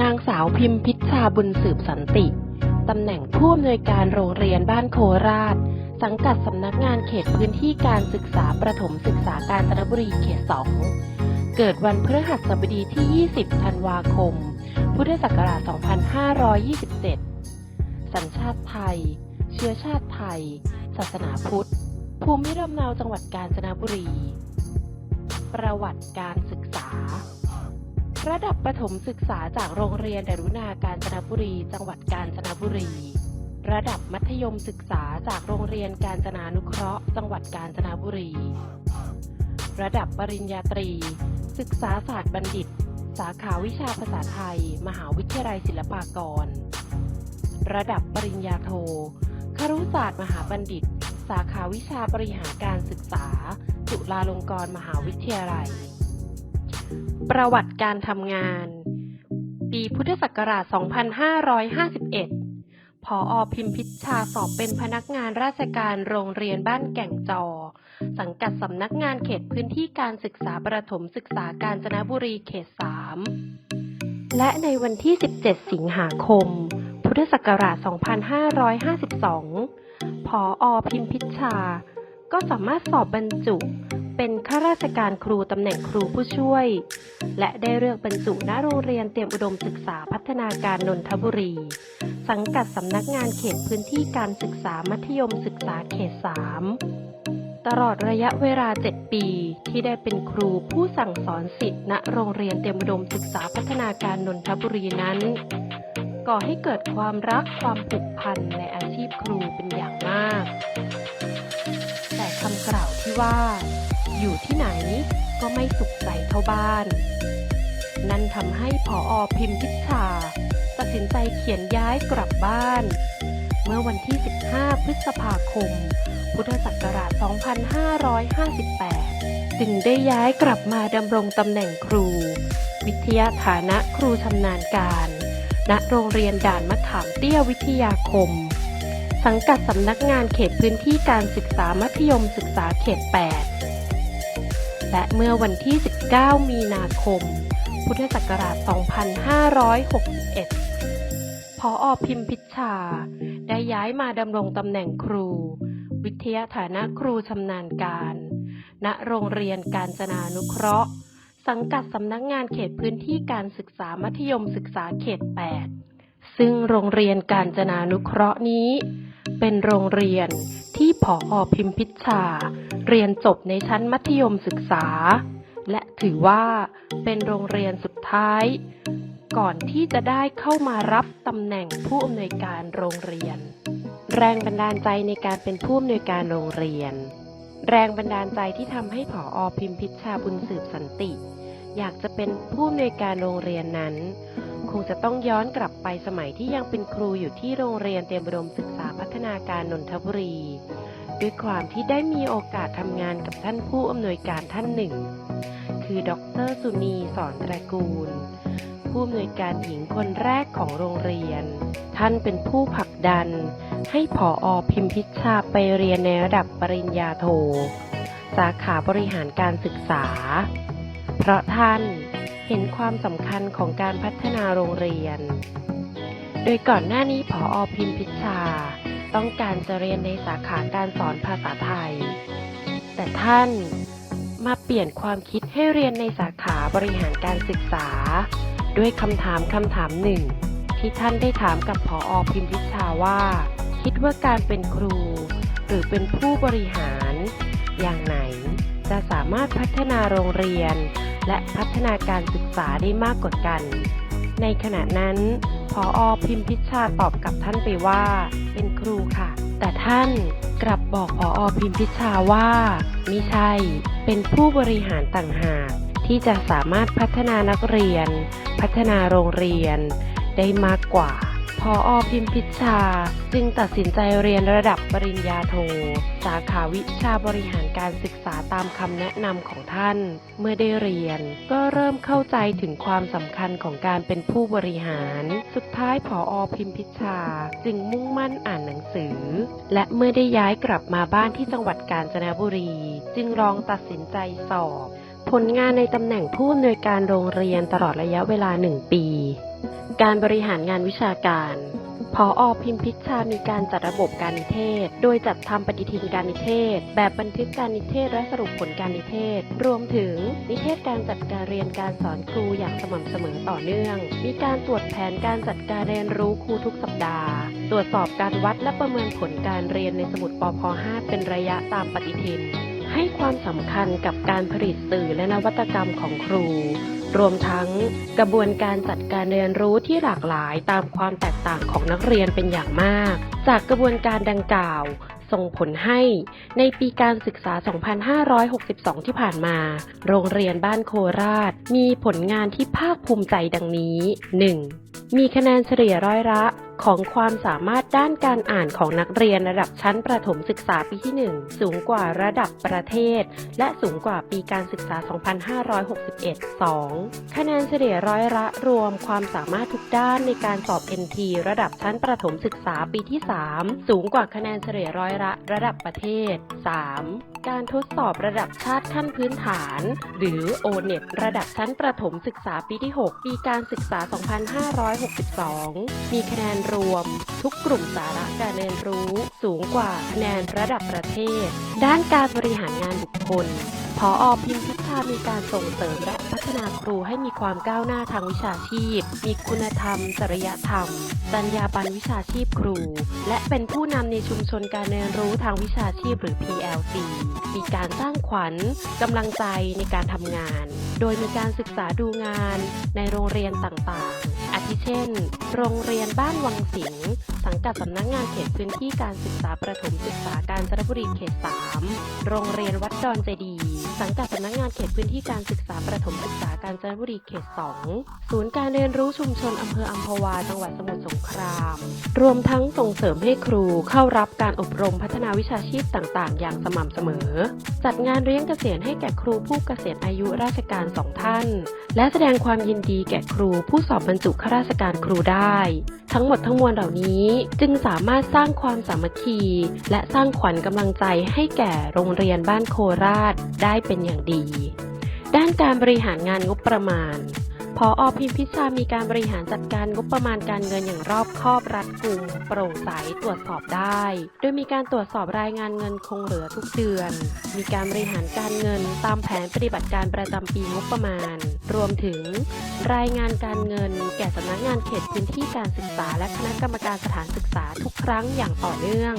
นางสาวพิมพิชชาบุญสืบสันติ ตำแหน่งผู้อำนวยการโรงเรียนบ้านโคราช สังกัดสำนักงานเขตพื้นที่การศึกษาประถมศึกษากาญจนบุรีเขต2เกิดวันพฤหัสบดีที่ 20 ธันวาคม พุทธศักราช 2527 สัญชาติไทย เชื้อชาติไทย ศาสนาพุทธ ภูมิลำเนาจังหวัดกาญจนบุรี ประวัติการศึก ระดับประถมศึกษาจากโรงเรียนดารุณาการจนบุรี จังหวัดกาญจนบุรี ระดับมัธยมศึกษาจากโรงเรียนการจนานุเคราะห์ จังหวัดกาญจนบุรี ระดับปริญญาตรี ศึกษาศาสตร์บัณฑิต สาขาวิชาภาษาไทย มหาวิทยาลัยศิลปากร ระดับปริญญาโทครุศาสตร์มหาบัณฑิต สาขาวิชาบริหารการศึกษา จุฬาลงกรณ์มหาวิทยาลัย ประวัติการทำงาน ปีพุทธศักราช 2551พออพิมพิชชาสอบเป็นพนักงานราชการโรงเรียนบ้านแก่งจอ สังกัดสำนักงานเขตพื้นที่การศึกษาประถมศึกษากาญจนบุรีเขต 3 และในวันที่ 17 สิงหาคม พุทธศักราช 2552พออพิมพิชชา ก็สามารถสอบบรรจุ เป็นข้าราชการครูตำแหน่งครูผู้ช่วย และได้เลือกบรรจุณโรงเรียนเตรียมอุดมศึกษาพัฒนาการนนทบุรี สังกัดสำนักงานเขตพื้นที่การศึกษามัธยมศึกษาเขต 3 ตลอดระยะเวลา 7 ปี ที่ได้เป็นครูผู้สั่งสอนสิทธิ์ณโรงเรียนเตรียมอุดมศึกษาพัฒนาการนนทบุรีนั้น ก่อให้เกิดความรักความผูกพันในอาชีพครูเป็นอย่างมาก แต่คำกล่าวที่ว่า อยู่ที่ไหนก็ไม่สุขใจเท่าบ้าน นั่นทำให้ผออพิมพิชาตัดสินใจเขียนย้ายกลับบ้าน เมื่อวันที่ 15 พฤษภาคม พุทธศักราช 2558 จึงได้ย้ายกลับมาดำรงตำแหน่งครู วิทยาฐานะครูชำนาญการ ณ โรงเรียนด่านมะขามเตี้ยวิทยาคม สังกัดสำนักงานเขตพื้นที่การศึกษามัธยมศึกษาเขต 8 และเมื่อวันที่ 19 มีนาคม พุทธศักราช 2561 พออพิมพิชชา ได้ย้ายมาดำรงตำแหน่งครู วิทยาฐานะครูชำนาญการ ณ โรงเรียนการจนานุเคราะห์ สังกัดสำนักงานเขตพื้นที่การศึกษามัธยมศึกษาเขต 8 ซึ่งโรงเรียนการจนานุเคราะห์นี้ เป็นโรงเรียนที่ผออพิมพิชชา เรียนจบในชั้นมัธยมศึกษา และถือว่าเป็นโรงเรียนสุดท้าย ก่อนที่จะได้เข้ามารับตำแหน่งผู้อำนวยการโรงเรียน แรงบันดาลใจในการเป็นผู้อำนวยการโรงเรียน แรงบันดาลใจที่ทำให้ผออพิมพิชชาบุญสืบสันติ อยากจะเป็นผู้อำนวยการโรงเรียนนั้น คงจะต้องย้อนกลับไปสมัยที่ยังเป็นครูอยู่ที่โรงเรียนเตรียมอุดมศึกษ พัฒนาการนนทบุรี ด้วยความที่ได้มีโอกาสทำงานกับท่านผู้อำนวยการท่านหนึ่ง คือดรสุนีสอนตระกูล ผู้อำนวยการหญิงคนแรกของโรงเรียน ท่านเป็นผู้ผลักดัน ให้ผออพิมพิชชาไปเรียนในระดับปริญญาโท สาขาบริหารการศึกษา เพราะท่านเห็นความสำคัญของการพัฒนาโรงเรียน โดยก่อนหน้านี้ผออพิมพิชา ต้องการจะเรียนในสาขาการสอนภาษาไทย แต่ท่านมาเปลี่ยนความคิดให้เรียนในสาขาบริหารการศึกษา ด้วยคำถามคำถามหนึ่ง ที่ท่านได้ถามกับผออพิมพิชาว่า คิดว่าการเป็นครู หรือเป็นผู้บริหาร อย่างไหน จะสามารถพัฒนาโรงเรียน และพัฒนาการศึกษาได้มากกว่ากัน ในขณะนั้น พออพิมพิชาตอบกับท่านไปว่า เป็นครูค่ะ แต่ท่านกลับบอกพออพิมพิชาว่ามิใช่ เป็นผู้บริหารต่างหาก ที่จะสามารถพัฒนานักเรียน พัฒนาโรงเรียน ได้มากกว่า พออพิมพิชชา จึงตัดสินใจเรียนระดับปริญญาโท สาขาวิชาบริหารการศึกษาตามคำแนะนำของท่าน เมื่อได้เรียน ก็เริ่มเข้าใจถึงความสำคัญของการเป็นผู้บริหาร สุดท้ายพออพิมพิชชาจึงมุ่งมั่นอ่านหนังสือ และเมื่อได้ย้ายกลับมาบ้านที่จังหวัดกาญจนบุรี จึงลองตัดสินใจสอบ ผลงานในตำแหน่งผู้อำนวยการโรงเรียนตลอดระยะเวลาหนึ่งปี การบริหารงานวิชาการ พออพิมพิชชามีการจัดระบบการนิเทศ โดยจัดทำปฏิทินการนิเทศ แบบบันทึกการนิเทศและสรุปผลการนิเทศ รวมถึงนิเทศการจัดการเรียนการสอนครูอย่างสม่ำเสมอต่อเนื่อง มีการตรวจแผนการจัดการเรียนรู้ครูทุกสัปดาห์ ตรวจสอบการวัดและประเมินผลการเรียนในสมุดปพ 5 เป็นระยะตามปฏิทิน ให้ความสำคัญกับการผลิตสื่อและนวัตกรรมของครู รวมทั้งกระบวนการจัดการเรียนรู้ที่หลากหลายตามความแตกต่างของนักเรียนเป็นอย่างมาก จากกระบวนการดังกล่าว ส่งผลให้ในปีการศึกษา 2562 ที่ผ่านมา โรงเรียนบ้านโคราช มีผลงานที่ภาคภูมิใจดังนี้ 1. มีคะแนนเฉลี่ยร้อยละ ของความสามารถด้านการอ่านของนักเรียนระดับชั้นประถมศึกษาปีที่ 1 สูงกว่าระดับประเทศ และสูงกว่าปีการศึกษา 2561 2. คะแนนเฉลี่ยร้อยละรวมความสามารถทุกด้านในการสอบ NT ระดับชั้นประถมศึกษาปีที่ 3 สูงกว่าคะแนนเฉลี่ยร้อยละระดับประเทศ 3. การทดสอบระดับชาติขั้นพื้นฐาน หรือ O-NET ระดับชั้นประถมศึกษาปีที่ 6 ปีการศึกษา 2562 มีคะแนนรวม ทุกกลุ่มสาระการเรียนรู้ สูงกว่าคะแนนระดับประเทศ ด้านการบริหารงานบุคคล พออพิมพิชามีการส่งเสริมและ ฒนาครูให้มีความก้าวหน้าทางวิชาชีพ มีคุณธรรม จริยธรรม จรรยาบรรณวิชาชีพครู และเป็นผู้นำในชุมชนการเรียนรู้ทางวิชาชีพหรือ PLC มีการสร้างขวัญกำลังใจในการทำงาน โดยมีการศึกษาดูงานในโรงเรียนต่างๆ ทิเช่น โรงเรียนบ้านวังสิงห์สังกัดสำนักงานเขตพื้นที่การศึกษาประถมศึกษาการจนบุรีเขต 3 โรงเรียนวัดดอนเจดีสังกัดสำนักงานเขตพื้นที่การศึกษาประถมศึกษาการจนบุรีเขต 2 ศูนย์การเรียนรู้ชุมชนอำเภออัมพวา จังหวัดสมุทรสงคราม รวมทั้งส่งเสริมให้ครูเข้ารับการอบรมพัฒนาวิชาชีพต่างๆ อย่างสม่ำเสมอ จัดงานเลี้ยงเกษียณให้แก่ครูผู้เกษียณอายุราชการสองท่าน และแสดงความยินดีแก่ครูผู้สอบบรรจุข้าราชการครูได้ ทั้งหมดทั้งมวลเหล่านี้จึงสามารถสร้างความสามัคคี และสร้างขวัญกำลังใจให้แก่โรงเรียนบ้านโคราชได้เป็นอย่างดี ด้านการบริหารงานงบประมาณ พออพิมพิชามีการบริหารจัดการงบประมาณการเงินอย่างรอบคอบรัดกุม โปร่งใสตรวจสอบได้ โดยมีการตรวจสอบรายงานเงินคงเหลือทุกเดือน มีการบริหารการเงินตามแผนปฏิบัติการประจำปีงบประมาณ รวมถึง รายงานการเงิน แก่สำนักงานเขตพื้นที่การศึกษา และคณะกรรมการสถานศึกษาทุกครั้งอย่างต่อเนื่อง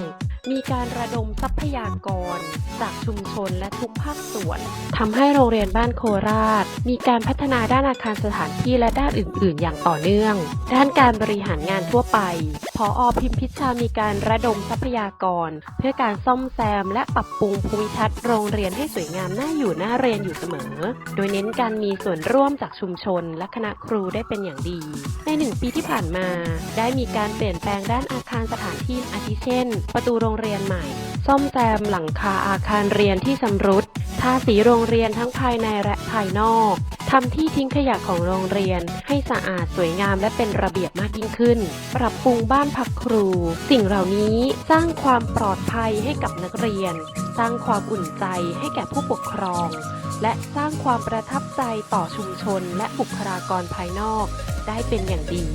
มีการระดมทรัพยากร จากชุมชนและทุกภาคส่วนทำให้โรงเรียนบ้านโคราช มีการพัฒนาด้านอาคารสถานที่และด้านอื่น ๆ อย่างต่อเนื่อง ด้านการบริหารงานทั่วไปพออพิมพิชามีการระดมทรัพยากร เพื่อการซ่อมแซม และปรับปรุงภูมิทัศน์โรงเรียนให้สวยงามน่าอยู่น่าเรียนอยู่เสมอ โดยเน้นการมีส่วนร่วมจากชุมชน และคณะครูได้เป็นอย่างดี ในหนึ่งปีที่ผ่านมา ได้มีการเปลี่ยนแปลงด้านอาคารสถานที่อาทิเช่น ประตูโรงเรียนใหม่ ซ่อมแซมหลังคาอาคารเรียนที่ชำรุด ทาสีโรงเรียนทั้งภายในและภายนอกทำที่ทิ้งขยะของโรงเรียนให้สะอาดสวยงามและเป็นระเบียบมากยิ่งขึ้น ปรับปรุงบ้านพักครู สิ่งเหล่านี้สร้างความปลอดภัยให้กับนักเรียน สร้างความอุ่นใจให้แก่ผู้ปกครอง และสร้างความประทับใจต่อชุมชนและบุคลากรภายนอก ได้เป็นอย่างดี